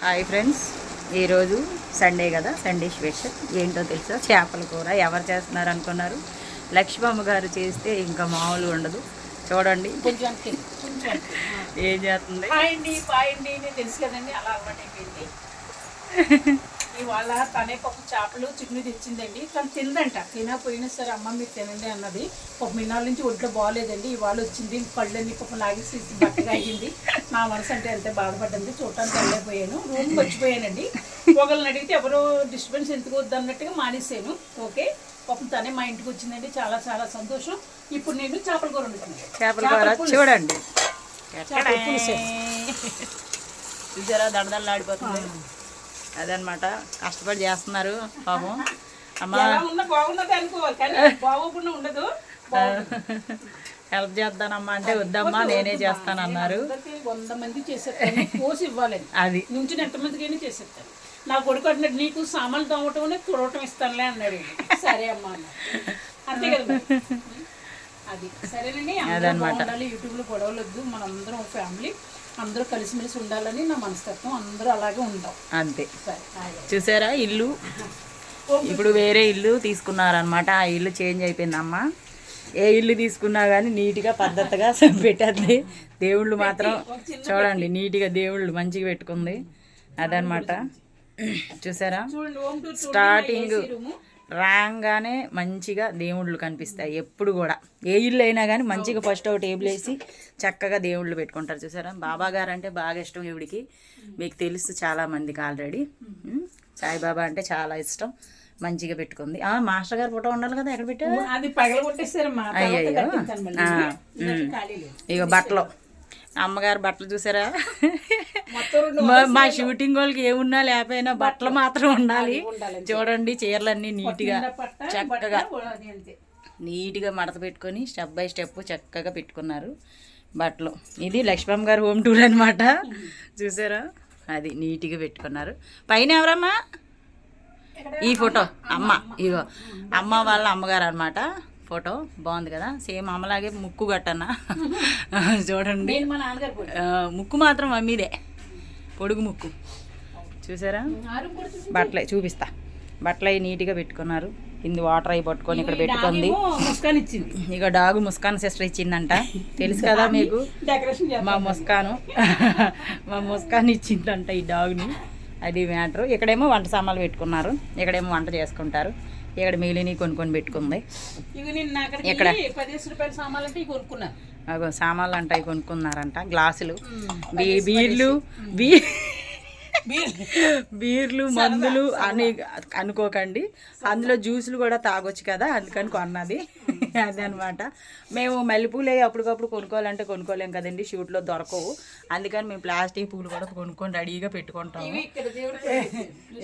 Hi friends. ఈరోజు Sunday కదా Sunday special. ఏంటో తెలుసా? చేపల కూర. ఎవరు చేస్తున్నారు అనుకున్నారు? లక్ష్మమ్మ గారు చేస్తే ఇంకా మామూలు ఉండదు. చూడండి. ఏం చేస్తుంది? తెలుసు కదండి అలా అలవాటు అయిపోయింది ఇవాళ తనే పప్పు చేపలు చికెన్ తెచ్చిందండి. కానీ తిందంట తినకపోయినా సరే అమ్మ మీరు తినండి అన్నది. ఒక మిన్నాల నుంచి ఒంట్లో బాగాలేదండి. ఇవాళ వచ్చింది. కళ్ళని పప్పు లాగేసి బట్టగా అయ్యింది. నా మనసు అంటే ఎంత బాధపడ్డండి చూడటానికి వెళ్ళలేకపోయాను రూమ్ మర్చిపోయానండి. ఒకళ్ళని అడిగితే ఎవరో డిస్టర్బెన్స్ ఎందుకు వద్దు అన్నట్టుగా మానేసాను ఓకే. పాపం తనే మా ఇంటికి వచ్చిందండి. చాలా చాలా సంతోషం. ఇప్పుడు నేను చేపల కూర వండుతున్నాను. చేపల కూర చూడండి. చూసారా? దడదల్లాడిపోతుంది అదనమాట కష్టపడి చేస్తున్నారు పాపం. అమ్మ. హెల్ప్ చేద్దానమ్మా అంటే వద్దమ్మా నేనే చేస్తానన్నారు అందరికీ వంద మంది చేసేస్తాను పోసి ఇవ్వాలని అది. నుంచి ఎంతమందికైనా చేసేస్తాను. నా కొడుకు అంటున్నాడు నీకు సామాన్లు తోమటం తుడవటం ఇస్తానులే అన్నాడు. సరే అమ్మా అంతే కదా. అది. సరేనండి బాగుండాలి యూట్యూబ్లో గొడవలు వద్దు మనందరం ఫ్యామిలీ. అందరూ కలిసిమెలిసి ఉండాలని నా మనస్తత్వం. అందరూ అలాగే ఉందాం అంతే. చూసారా ఇల్లు? ఇప్పుడు వేరే ఇల్లు తీసుకున్నారనమాట ఆ ఇల్లు చేంజ్ అయిపోయిందమ్మా. ఏ ఇల్లు తీసుకున్నా కానీ నీట్గా పద్ధతిగా పెట్టద్ది. దేవుళ్ళు మాత్రం చూడండి నీట్గా దేవుళ్ళు మంచిగా పెట్టుకుంది. అదనమాట చూసారా? స్టార్టింగ్ రాగానే మంచిగా దేవుళ్ళు కనిపిస్తాయి ఎప్పుడు కూడా. ఏ ఇల్లు అయినా కానీ మంచిగా ఫస్ట్ ఒక టేబుల్ వేసి చక్కగా దేవుళ్ళు పెట్టుకుంటారు. చూసారా? బాబా గారు అంటే బాగా ఇష్టం ఈవిడికి. మీకు తెలుసు చాలా మందికి ఆల్రెడీ సాయిబాబా అంటే చాలా ఇష్టం. మంచిగా పెట్టుకుంది. ఆ మాస్టర్ గారు ఫోటో ఉండాలి కదా ఎక్కడ పెట్టారు? లేదు. ఇక బట్టలు. అమ్మగారు బట్టలు చూసారా? మా- షూటింగ్ వాళ్ళకి ఏమున్నా లేకపోయినా బట్టలు మాత్రం ఉండాలి. చూడండి చీరలన్నీ నీట్గా చక్కగా. నీట్గా మడత పెట్టుకొని స్టెప్ బై స్టెప్ చక్కగా పెట్టుకున్నారు బట్టలు. ఇది లక్ష్మమ్మ గారు హోమ్ టూర్ అనమాట చూసారా? అది నీట్గా పెట్టుకున్నారు. పైన ఎవరమ్మా? ఈ ఫోటో. అమ్మ ఇగో. అమ్మ వాళ్ళ అమ్మగారు అనమాట ఫోటో బాగుంది కదా? సేమ్ అమ్మలాగే ముక్కు గట్టన్న. చూడండి. ముక్కు మాత్రం మమ్మీదే పొడుగు ముక్కు. చూసారా? బట్టలే చూపిస్తా. బట్టలు అవి నీట్గా పెట్టుకున్నారు. ఇంది వాటర్ అవి పట్టుకొని ఇక్కడ పెట్టుకుంది. ముస్కాన్ ఇచ్చింది. ఇక డాగు ముస్కాన్ సిస్టర్ ఇచ్చిందంట. తెలుసు కదా మీకు? మా ముస్కాను. మా ముస్కాన్ ఇచ్చిందంట ఈ డాగ్ని. అది మ్యాటర్. ఇక్కడేమో వంట సామాన్లు పెట్టుకున్నారు. ఇక్కడేమో వంట చేసుకుంటారు. ఇక్కడ మిగిలినవి కొనుక్కొని పెట్టుకుంది. కొనుక్కున్నాను అగో సామాన్లు అంట కొనుక్కున్నారంట గ్లాసులు. బీ బీర్లు బీ బీర్లు మందులు అని అనుకోకండి. అందులో జ్యూసులు కూడా తాగొచ్చు కదా అందుకని కొన్నది. అదనమాట. మేము మల్లెపూలు అవి అప్పటికప్పుడు కొనుక్కోవాలంటే కొనుక్కోలేం కదండి షూట్లో దొరకవు. అందుకని మేము ప్లాస్టిక్ పూలు కూడా కొనుక్కొని రెడీగా పెట్టుకుంటాము.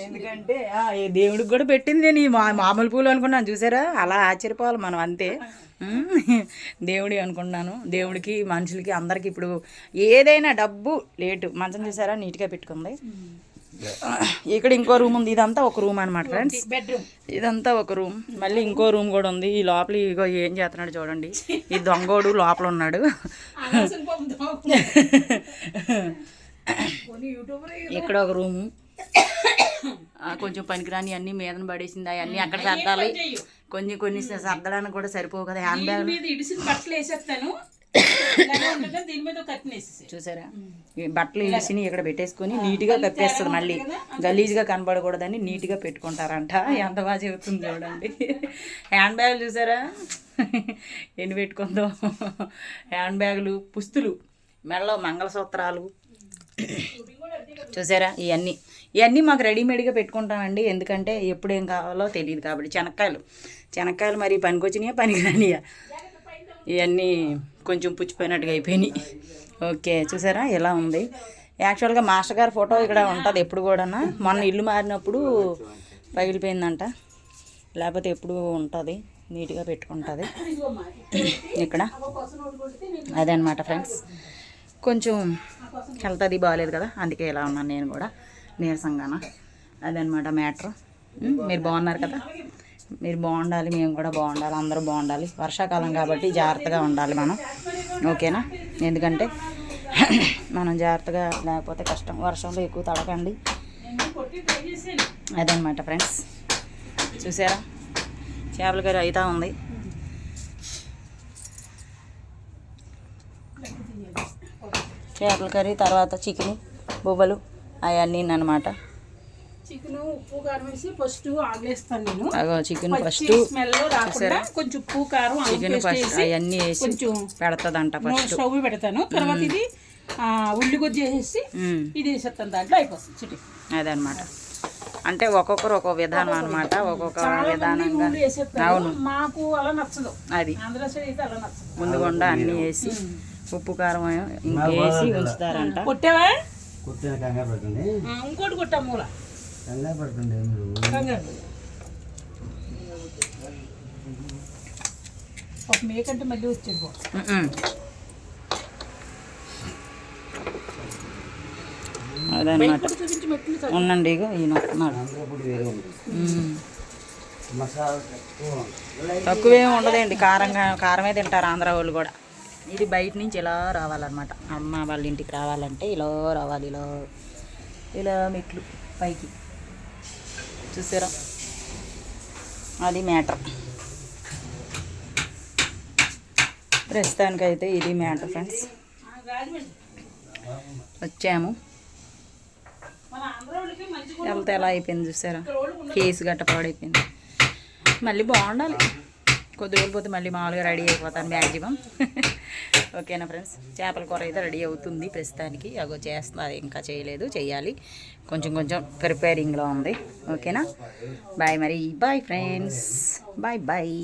ఎందుకంటే దేవుడికి కూడా పెట్టింది నేను మామూలు పూలు అనుకున్నాను చూసారా? అలా ఆశ్చర్యపోవాలి మనం అంతే. దేవుడి అనుకున్నాను. దేవుడికి మనుషులకి అందరికి ఇప్పుడు ఏదైనా డబ్బు లేటు. మంచం చూసారా? నీట్గా పెట్టుకుంది. ఇక్కడ ఇంకో రూమ్ ఉంది. ఇదంతా ఒక రూమ్ అనమాట ఫ్రెండ్స్ బెడ్రూమ్ ఇదంతా ఒక రూమ్ మళ్ళీ ఇంకో రూమ్ కూడా ఉంది. ఈ లోపల ఇగో ఏం చేస్తున్నాడు చూడండి. ఈ దొంగోడు లోపల ఉన్నాడు. ఇక్కడ ఒక రూము ఆ, కొంచెం పనికిరాని అన్ని మీదన పడేసింది. అవన్నీ అక్కడ సర్దాలి. కొన్ని కొన్ని సర్దడానికి కూడా సరిపోవు కదా. హ్యాండ్ బ్యాగ్ మీద ఇడిసిన బట్టలు వేసేస్తాను. చూసారా? బట్టలు ఇలిసిని ఇక్కడ పెట్టేసుకొని నీట్గా కప్పేస్తుంది మళ్ళీ. గలీజ్గా కనబడకూడదని నీట్గా పెట్టుకుంటారంట. ఎంత బాగా చెబుతుంది చూడండి. హ్యాండ్ బ్యాగులు చూసారా? ఎన్ని పెట్టుకుందాం. హ్యాండ్ బ్యాగులు పుస్తులు మెడలో మంగళసూత్రాలు. చూసారా? ఇవన్నీ ఇవన్నీ మాకు రెడీమేడ్గా పెట్టుకుంటామండి. ఎందుకంటే ఎప్పుడు ఏం కావాలో తెలియదు కాబట్టి. శనక్కాయలు శనక్కాయలు మరి పనికొచ్చినాయా? పనికిరానియా? ఇవన్నీ కొంచెం పుచ్చిపోయినట్టుగా అయిపోయినాయి. ఓకే చూసారా? ఎలా ఉంది? యాక్చువల్గా మాస్టర్ గారి ఫోటో ఇక్కడ ఉంటుంది ఎప్పుడు కూడా మొన్న ఇల్లు మారినప్పుడు పగిలిపోయిందంట. లేకపోతే ఎప్పుడు ఉంటుంది? నీట్గా పెట్టుకుంటుంది. ఇక్కడ. అదే అనమాట ఫ్రెండ్స్. కొంచెం హెల్త్ అది బాగాలేదు కదా అందుకే ఇలా ఉన్నాను నేను కూడా నీరసంగాన? అదనమాట మ్యాటర్. మీరు బాగున్నారు కదా? మీరు బాగుండాలి మేము కూడా బాగుండాలి అందరూ బాగుండాలి. వర్షాకాలం కాబట్టి జాగ్రత్తగా ఉండాలి మనం. ఓకేనా? ఎందుకంటే మనం జాగ్రత్తగా లేకపోతే కష్టం. వర్షంలో ఎక్కువ తడకండి. అదనమాట ఫ్రెండ్స్. చూసారా? చేపల కర్రీ అవుతా ఉంది. చేపల కర్రీ తర్వాత చికెన్ బువ్వలు అవన్నీ అనమాట చికెన్ ఉప్పు కారం వేసి ఫస్ట్ ఆగలేస్తాను నేను. అగో చికెన్ ఫస్ట్ స్మెల్ రాకుండా కొంచెం ఉప్పు కారం చికెన్ ఫస్ట్ వేసి అవన్నీ వేసి కొంచెం పెడతదంట ఫస్ట్ స్టవ్ పెడతాను. తర్వాత ఇది ఉల్లిగొజ్జు వేసేసి ఇది వేసేస్తాను దాంట్లో అయిపోతుంది చిటి అదనమాట. అంటే ఒక్కొక్కరు ఒక్కొక్క విధానం అనమాట ఒక్కొక్క విధానంగా. వేసేస్తారు. మాకు అలా నచ్చదు. అది. ఆంధ్ర సైడ్ అయితే అలా నచ్చదు. ముందుగుండా అన్నీ వేసి ఉప్పు కారం ఇంకేసి ఉంచుతారంట. కొట్టావా? ఇంకోటి కొట్టా మూల. కంగారు పడుతుంది మీరు. ఒక మేకంటే మళ్ళీ వచ్చేది. అదనమాట. ఉండండి ఇక ఈయన తక్కువేం ఉండదండి కారంగా కారమే తింటారు ఆంధ్ర వాళ్ళు కూడా. ఇది బయట నుంచి ఇలా రావాలన్నమాట. అమ్మ వాళ్ళ ఇంటికి రావాలంటే ఇలా రావాలి ఇలా ఇలా మెట్లు పైకి. చూసారా? అది మ్యాటర్. ప్రస్తుతానికైతే ఇది మ్యాటర్ ఫ్రెండ్స్. వచ్చాము. ఎంత వెళ్తే ఎలా అయిపోయింది చూసారా? కేసు గట్ట పాడైపోయింది. మళ్ళీ బాగుండాలి. కొద్ది రోజులు పోతే మళ్ళీ మామూలుగా రెడీ అయిపోతాను మ్యాక్సిమం. ఓకేనా ఫ్రెండ్స్? చేపల కూర అయితే రెడీ అవుతుంది ప్రస్తుతానికి. అగో చేస్తున్నారు ఇంకా చేయలేదు చేయాలి. కొంచెం కొంచెం ప్రిపేరింగ్లో ఉంది. ఓకేనా? బాయ్ మరి. Bye friends. Bye bye.